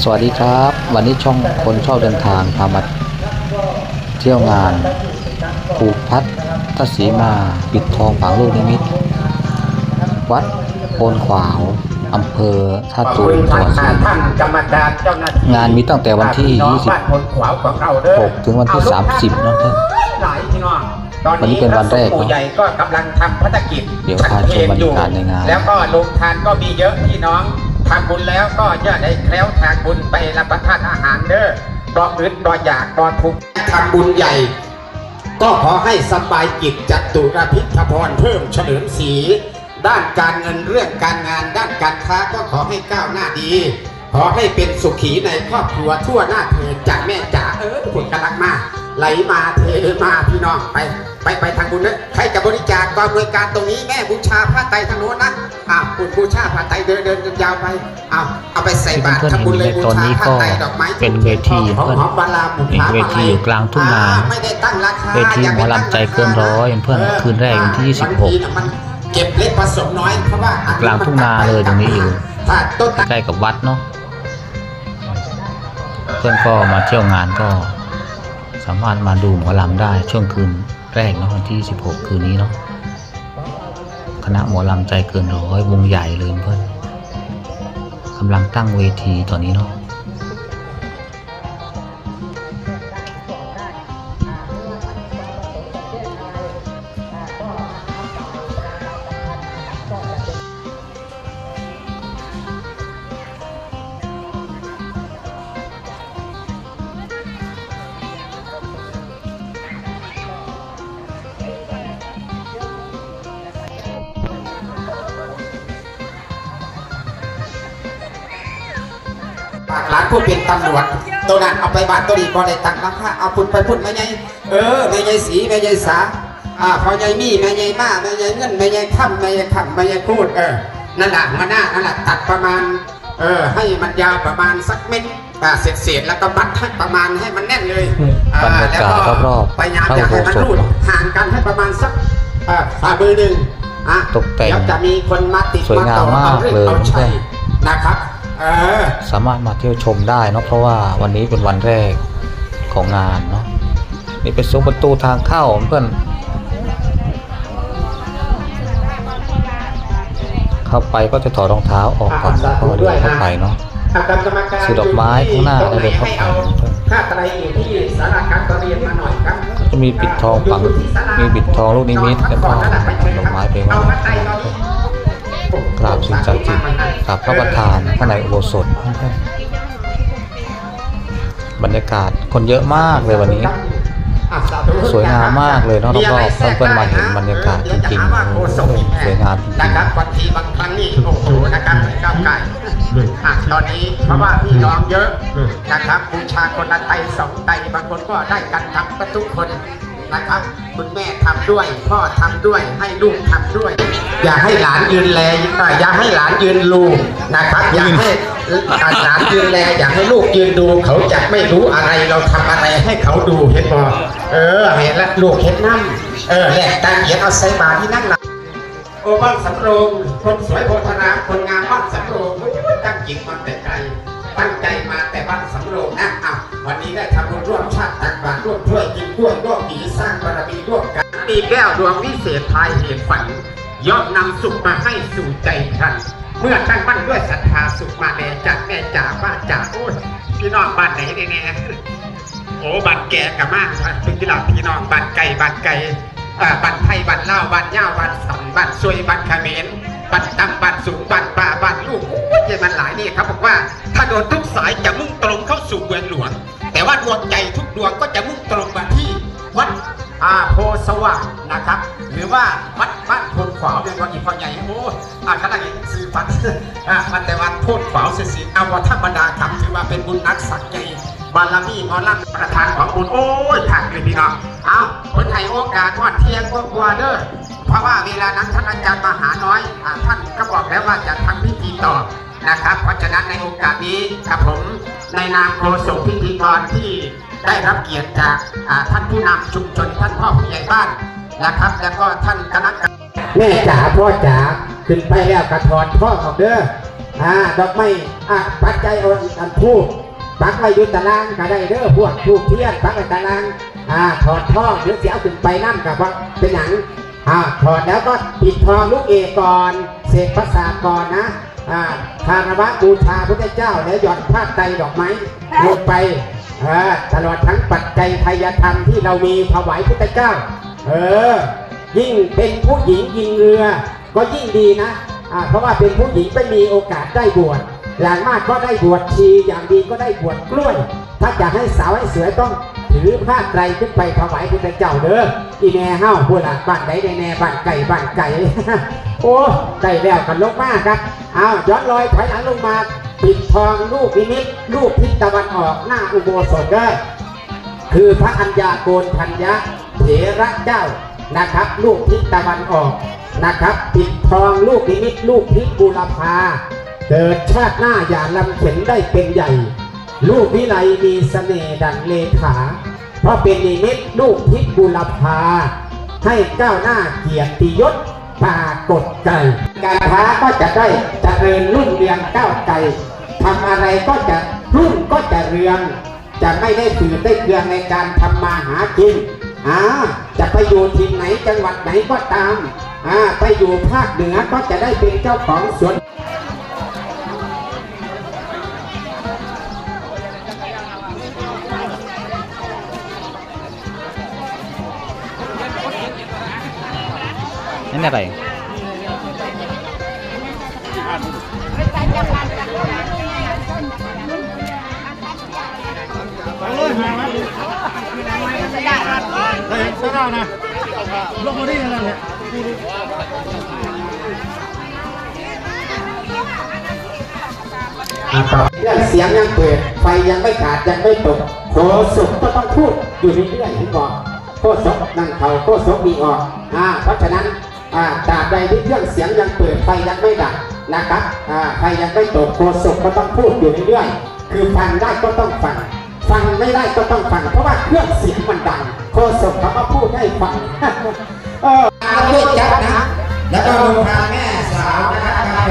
สวัสดีครับ วันนี้ช่องคนชอบเดินทางพามาเที่ยวงานผูกพัดทศีมาปิดทองฝังลูกนิมิต วัดโพนขวาวอำเภอท่าขอบตูคุนณจังหวัดสุรินทร์ท่านกรรมการเจ้าหน้าที่งานมีตั้งแต่วันที่พี่น้องบ้านคนขวาวของเราเด้อ26 ถึงวันที่เอาลูก30นะเพื่อนหลายพี่น้องตอนวันนี้นี้เป็นวันแรกพะสงฆ์ปู่ใหญ่ก็กำลังทำพัฒกิจเดี๋ยวพาชมบรรยากาศในงาน แล้วก็โรงทานก็มีเยอะพี่น้อง ทำบุญแล้วก็อย่าได้แคล้วทางบุญไปรับประทานอาหารเด้อรออึดรออยากรอทุกข์ทำบุญใหญ่ ก็ขอให้สบายจิตจัตุรพิทพรเพิ่มเฉลิมศรีด้านการเงินเรื่องการงาน ด้านการค้าก็ขอให้ก้าวหน้าดี ขอให้เป็นสุขีในครอบครัวทั่วหน้าเถิดจากแม่จ๋าเออผลกำลังมาก ไหลมาเทมาพี่น้องไป ไปไปทางบุญนะใครจะบริจาคกองบริการตรงนี้แม่บูชาพระไตรทางโน้นนะอ่าคุณบูชาพระไตรเดินเดินยาวไปเอาเอาไปใส่บาตรเพื่อนๆทำบุญเลยเห็นบูในตอนชานี้พระก็ไตรดอกไม้เป็นเวทีหอมเพื่อนหอมบาลาบุญนี่พาเวทีอยู่กลางทุ่งนาอ่ไม่ได้ตั้งราคาเวทีหมอลำใจเกินร้อยเพื่อนคืนแรกวันที่ 26บางทีน่ะมันเก็บเล็กผสมน้อยเพราะว่าอันกลางทุ่งนาเลยตรงนี้อยู่ถ้าต้นใกล้กับวัดเนาะเพื่อนก็มาเที่ยวงานก็ สามารถมาดูหมอลำได้ช่วงคืนแรกเนาะวันที่ 16 คืนนี้เนาะคณะหมอลำใจเกินร้อยวงใหญ่เลยเพื่อนกำลังตั้งเวทีตอนนี้เนาะ ผู้เป็นตำรวจตัวนั้นเอาไปบ้านตัวดีก็ได้ตังค์ราคาเอาพุ่นไปพุ่นแม่ใหญ่เออแม่ใหญ่สีแม่ใหญ่สาอ่าพอใหญ่มีแม่ใหญ่มาแม่ใหญ่เงินแม่ใหญ่ค่ำแม่ใหญ่ค่ำแม่ใหญ่พูดเออนั่นแหละมาหน้านั่นแหละตัดประมาณเออให้มันยาวประมาณสักเม็ดอ่าเศษเศษๆแล้วก็มัดให้ประมาณให้มันแน่นเลยอ่บรรยากาศแล้วรอบๆพยายามพระอยากให้มันอุโบสถรูดเนอะห่างกันให้ประมาณสักอ่าฝ่ามือหนึ่งอะตกแต่งเดี๋ยวจะมีคนมาติดสวยงามต่อมากอเลยเอาชัเพื่อนนะครับเออ สามารถมาเที่ยวชมได้เนาะเพราะว่าวันนี้เป็นวันแรกของงานเนาะนี่เป็นซุ้มประตูทางเข้าเพื่อนเข้าไปก็จะถอดรองเท้าออกก่อนแล้วก็เดินเข้าไปเนาะซื้อดอกไม้ข้างหน้าแล้วเดินเข้าไปค่าอะไรอยู่ที่สาราการประเรียนมาหน่อยครับก็จะมีปิดทองฝังมีปิดทองลูกนิมิตแล้วก็ดอกไม้ไปไหว้ กราบสิ่งศักดิ์สิทธิ์กราบพระประธานข้างในอุโบสถบรรยากาศคนเยอะมากเลยวันนี้ สวยงามมากเลยเนอะรอบๆเพื่อนๆมาเห็นบรรยากาศจริงๆสวยงามจริงๆนะครับบางทีบางครั้งนี่โอ้โหนะครับก้าวไก่ตอนนี้เพราะว่าพี่น้องเยอะนะครับบูชาคนละไตสองไตบางคนก็ได้กันทำกันทุกคนนะครับคุณแม่ทำด้วย พ่อทำด้วยให้ลูกทำด้วย อย่าให้หลานยืนแลเอ่ออย่าให้หลานยืนลูนะครับ อย่าให้หลานยืนแลอย่าให้ลูกยืนดู เขาจะไม่รู้อะไรเราทำอะไรให้เขาดูเห็นบ่เออเห็นแล้วลูกเห็นนั่งเออแหลกตังเหยียดเอาใส่บาที่นั่งหลังโอบ้านสำโรงคนสวยโพธนาคนงามบ้านสำโรงตั้งจิตมาแต่ไกลตั้งใจมาแต่บ้านสำโรงนะอ้าววันนี้ได้ทำบุญร่วมชาติตักบาตรร่วมช่วยกินร่วมร่วมดีสร้างบารมีร่วมกันมีแก้วดวงวิเศษพายเหตุฝัน ย่อมนำสุขมาให้สู่ใจท่านเมื่อตั้งมั่นด้วยศรัทธาสุขมาแลจากแม่จ๋าบ้านจ๋าโอ้ยพี่น้องบ้านไหนเนี่ยโอ้บ้านแก่กับมากเป็นที่หลับพี่น้องบ้านไก่บ้านไก่อ่าบัตรไทยบัตรลาบัตรย่าบัตรสันบัตรซวยบัตรเขมรบัตรต่ำบัตรสูงบัตรป่าบัตรลูกโอ้ยมันหลายนี่ครับบอกว่าถ้าโดนทุกสายจะมุ่งตรงเข้าสู่เมืองหลวง แต่ว่าดวงใจทุกดวงก็จะมุ่งตรงมาที่วัด อาโพสว่างนะครับ หรือว่าวัดบ้านโพนขวาวเป็นวันอีพอใหญ่โอ้อ่าขนาดนี้ซื้อฟัดอ่ามันแต่วัดโพนขวาวสิสิเอาว่าธรรมดาครับถือว่าเป็นบุญนักสักใจบารมีมอลำประธานของบุญโอ้ยถักเลยพี่น้องเอาคนไทยโอกาสทอดเทียงก็กลัวเด้อเพราะว่าเวลานั้นท่านอาจารย์มหาน้อยท่านก็บอกแล้วว่าจะทำพิธีต่อ นะครับ เพราะฉะนั้นในโอกาสนี้กับผมในนามโฆษกพิธีกรที่ได้รับเกียรติจากท่านผู้นำชุมชนท่านพ่อผู้ใหญ่บ้านนะครับ แล้วก็ท่านคณะกรรมการแม่จ๋าพ่อจ๋าขึ้นไปแล้วกระถอนพ่อออกเด้ออ่าดอกไม้อะปัจจัยอ่อนอันทูบปักไว้อยุตารางก็ได้เด้อพวกทูบเทียนปักไว้ตารางอ่าถอดท่อหรือเสียเอาขึ้นไปนั่นกับว่าเป็นหนังอ่าถอดแล้วก็ปิดทองลูกเอกก่อนเสกพระสาก่อนนะ อ่าคารวะบูชาพระเจ้า แล้วหย่อนผ้าไตรดอกไม้ลงไปอ่าตลอดทั้งปัจจัยไทยธรรมที่เรามีถวายพระเจ้า เออ ยิ่งเป็นผู้หญิงยิงเรือ ก็ยิ่งดีนะอ่าเพราะว่าเป็นผู้หญิงไม่มีโอกาสได้บวชอย่างมากก็ได้บวชชีอย่างดีก็ได้บวชกล้วย ถ้าจะให้สาวให้เสือต้องถือผ้าไตรขึ้นไปถวายพระเจ้าเด้ออีแม่เฮ้าพูดละบ้านใดได้แน่บ้านไก่บ้านไก่โอ้ได้แล้วกันลงมากครับเอ้าวย้อนรอยถอยหลังลงมาปิดทองลูกนิมิตลูกทิศตะวันออกหน้าอุโบสถเด้คือพระอัญญาโกนทัญญะเถระเจ้านะครับลูกทิศตะวันออกนะครับปิดทองลูกนิมิตลูกทิศบุรพาเกิดชาติหน้าอย่าลำเข็นได้เป็นใหญ่ ลูกวิไลมีเสน่ห์ดังเลขา เพราะเป็นนิมิตลูกทิศบุรพาให้ก้าวหน้าเกียรติยศ ปากฏใจ การค้าก็จะได้เจริญรุ่งเรืองก้าวไกลทำอะไรก็จะรุ่งก็จะเรือง จะไม่ได้ฝืนได้เกลืองในการทำมาหากินอ่าจะไปอยู่ที่ไหนจังหวัดไหนก็ตามอ่าไปอยู่ภาคเหนือก็จะได้เป็นเจ้าของสวน นั่นอะไรได้ก็ได้นะลงมาได้นั่นแหละอ่าต่อเรื่องเสียงยังเปิด ไฟยังไม่ขาดยังไม่ตกโคศกก็ต้องพูดอยู่เรื่อยๆถึงบอกโคศกนั่งเขาโคศกมีออกอ่าเพราะฉะนั้น อ่าตราบใดที่เครื่องเสียงยังเปิดไฟยังไม่ดับนะครับอ่าไฟยังไม่ตกโคศกก็ต้องพูดอยู่เรื่อยๆคือฟังได้ก็ต้องฟังฟังไม่ได้ก็ต้องฟังเพราะว่าเครื่องเสียงมันดังโคศกเขาก็พูดให้ฟังเอออาเลือกจัดนะแล้วก็โรงทานแม่สาวนะครับกาแฟ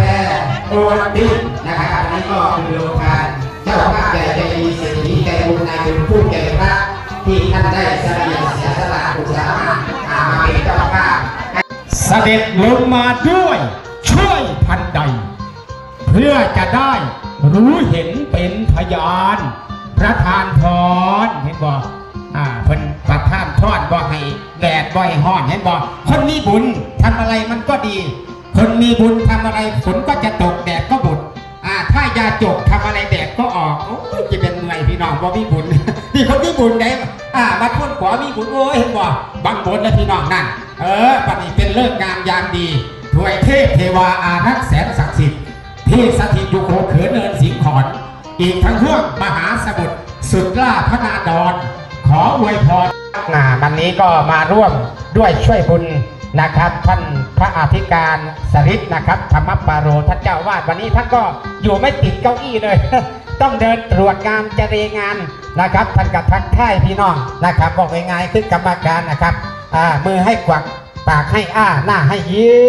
โอวัลตินนะครับอันนี้ก็คือโรงทานเจ้าภาพใหญ่ใจดีเศรษฐีใจบุญนายบุญผู้ใหญ่พระที่ท่านได้สละ สด็จลงมาด้วยช่วยพันใด เพื่อจะได้รู้เห็นเป็นพยานประทานพรเห็นบ่อ่าเพิ่นประทานพรบ่ให้แดดบ่ให้ห้อนเห็นบ่คนมีบุญทำอะไรมันก็ดี คนมีบุญทำอะไรฝนก็จะตกแดดก็บุญ อ่าถ้ายาจกทำอะไรแดดก็ออกโอ้ยจะเป็นเมื่อยพี่น้องบ่มีบุญนี่คนมีบุญไหนอ่ามาทุ่นขวามีบุญโอ้ยเห็นบ่บังบนแล้วพี่น้องนั่น เออปัจจุเป็นเลิกงามยามดีถวยเทพเทวาอานักแสนศักดิ์สิทธิ์ที่สถิตอยู่โคเขือเนินสิงห์ขอน อีกทั้งห่วงมหาสมุทรสุดล่าพระนาดอนขออวยพรนาวันนี้ก็มาร่วมด้วยช่วยบุญ นะครับท่านพระอธิการสริศนะครับธรรมปาโรท่านเจ้าวาดวันนี้ท่านก็อยู่ไม่ติดเก้าอี้เลย ต้องเดินตรวจงานเจรงานนะครับท่านกับทักทายพี่น้องนะครับ บอกง่ายๆคือกรรมการนะครับอ่ามือให้กวักปากให้อ้าหน้าให้ยิ้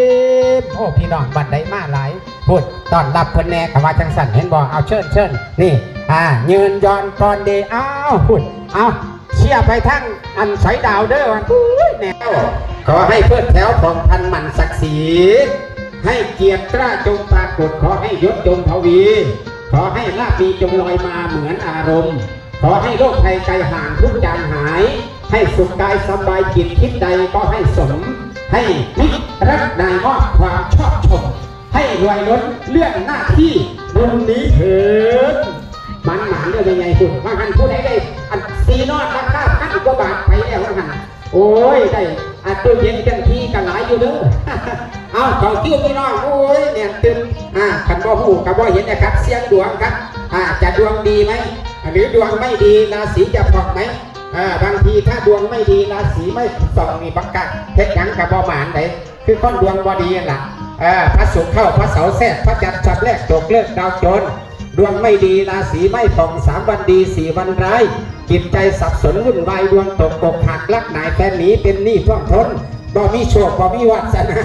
มโอ้พี่น้องบัดได้มาหลายพูดตอนรับเพิ่นแน่กับว่าจังสันเห็นบอกเอาเชิญเชิญนี่อ่ายืนยอนก่อนเดอ้าวพูดเอาเชียร์ไปทั้งอันสอยดาวเด้อวันอุ้ยแนว ขอให้เพื่อนแถวของพันหมันศักดิ์ศรีให้เกียรติกล้าจงปรากฏขอให้ยศจงทวี ขอให้ลาภดีจงลอยมาเหมือนอารมณ์ ขอให้โรคภัยไกลห่างทุกจางหาย ให้สุขกายสบายจิตคิดใดก็ให้สม ให้มิตรรักนายมอบความชอบชม ให้รวยล้นเลื่อนหน้าที่บุญนี้เถิดมันหมานเรื่องยังไงคุณว่าหันผู้ใดได้อันซีนอดราคาพันกว่าบาทไปแล้วว่าหันโอ้ยได้ ตู้เย็นกันทีกันหลายอยู่เด้อเอาเขาคิ้วพี่น้องโอ้ยเนี่ยตึงอ่าขันบ่หูกับบ่เห็นนะครับ เสียงดวงครับอ่าจะดวงดีไหมหรือดวงไม่ดีราศีจะพอกไหมอ่าบางทีถ้าดวงไม่ดีราศีไม่ส่องมีบักกะเฮ็ดหยังกับบ่หมานไหนคือคนดวงบ่ดีนั่นล่ะเออพระศุกร์เข้าพระเสาแทรกพระจันทร์จับแรกตกเลิกดาวโจร ดวงไม่ดีราศีไม่ส่องสามวันดีสี่วันร้ายจิตใจสับสนวุ่นวายดวงตกอกหักลักหนายแฟนหนีเป็นหนี้ท่วมทนบ่มีโชคบ่มีวาสนา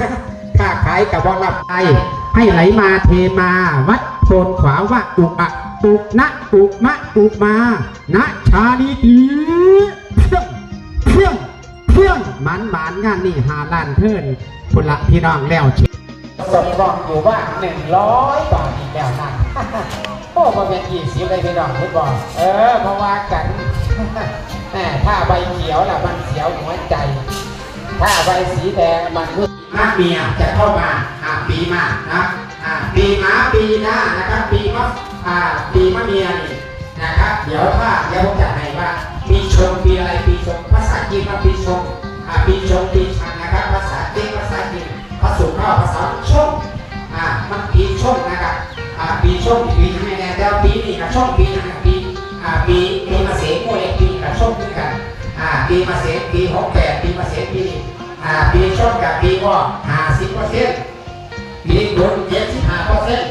ค้าขายกับบ่รับไปให้ไหลมาเทมาวัดโพโทนขวาว่าอุกอะอุกนะอุกมะอุกมานะชาลีตีเพียงเพียงเพียงมันหมันงานนี่หาล้านเทินพุละพี่น้องแล้วเชสมรองอยู่ว่าหนึ่งร้อยบาทอีแล้วนั่น โอ้มาเป็นยี่สิบเลยพี่น้องพี่บอกเออมาว่ากันแหมถ้าใบเขียวล่ะมันเสียวหัวใจ ถ้าใบสีแดงมันมืดมาเมียจะเข้ามาอ่าปีมานะอ่าปีม้าปีหน้านะครับ ปีมะอ่าปีมะเมียนี่นะครับ เดี๋ยวถ้าเดี๋ยวผมจะให้ว่าปีชงปีอะไรปีชงภาษาจีนว่าปีชงอ่าปีชงปีชันนะครับ ภาษาจีนภาษาจีนภาษาสุนทรภาษาชงอ่ามันปีชงนะครับ อ่าปีช่องปีไม่แน่แต่วปีนี้กับช่องปีนะครับปีอ่าปีปีมาเสงโมเลปีกับช่องด้กันอ่าปีมาเสกปีหกแปดปีมาเสกปีอ่าปีช่องกับปีก็ห้าสิบเปอร์เซ็นต์ปีบนเจ็ดสิบห้าเปอร์เซ็นต์